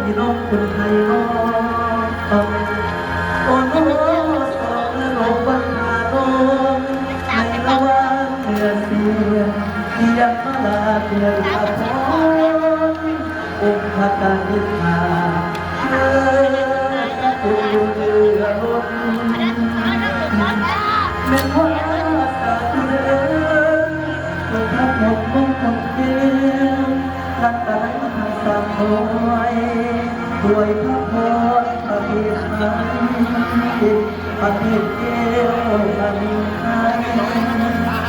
พี่น้องคนไทยน้องโอ้โหสองและลงบันหาน้องในระหว่างเมื่อเสียงที่ยังมาลาเพื่อนอาพรองค์พรนิษฐาเมื่อคุณเรือรถแม่ว่าสาธุเดินจงทับหมดมุ่งคลเดียวรักอะไรทา งสามร้อยด้วยพระพรประเทศไทยปฏิเทศเดียวประเ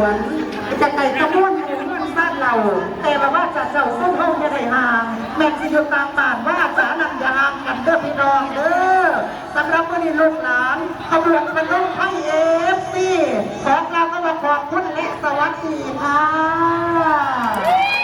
วนจะไก่ตะม้วนหมูมันบ้านเรา แต่ว่าว่าจะเจ้าส้มเฮาไม่ได้ห่างแม่นสิอยู่ตามบ้านว่าสานังยาหางกันเด้อพี่น้องเด้อสำหรับวันนี้ลูกหลานขบวนเป็นลูกไทยเอฟซีขอกล่าวคำว่าขอบคุณและสวัสดีค่ะ